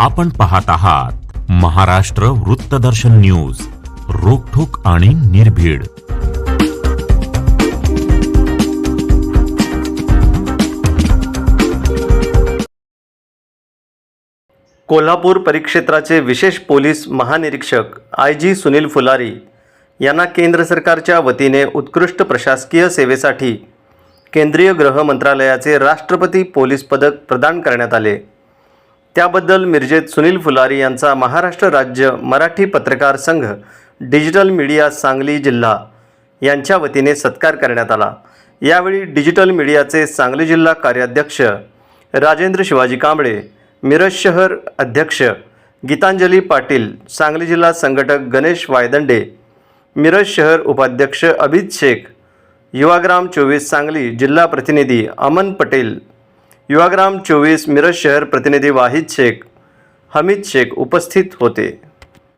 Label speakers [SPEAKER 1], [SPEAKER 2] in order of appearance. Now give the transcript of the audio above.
[SPEAKER 1] आपण पाहत आहात महाराष्ट्र वृत्तदर्शन न्यूज रोखोक आणि निर्भीड.
[SPEAKER 2] कोल्हापूर परिक्षेत्राचे विशेष पोलीस महानिरीक्षक आय जी सुनील फुलारी यांना केंद्र सरकारच्या वतीने उत्कृष्ट प्रशासकीय सेवेसाठी केंद्रीय गृह मंत्रालयाचे राष्ट्रपती पोलीस पदक प्रदान करण्यात आले. त्याबद्दल मिरजेत सुनील फुलारी यांचा महाराष्ट्र राज्य मराठी पत्रकार संघ डिजिटल मीडिया सांगली जिल्हा यांच्या वतीने सत्कार करण्यात आला. यावेळी डिजिटल मीडियाचे सांगली जिल्हा कार्याध्यक्ष राजेंद्र शिवाजी कांबळे मिरज शहर अध्यक्ष गीतांजली पाटील सांगली जिल्हा संघटक गणेश वायदंडे मिरज शहर उपाध्यक्ष अभित शेख युवाग्राम चोवीस सांगली जिल्हा प्रतिनिधी अमन पटेल युवाग्राम चोवीस मिरज शहर प्रतिनिधी वाहिद शेख हमीद शेख उपस्थित होते.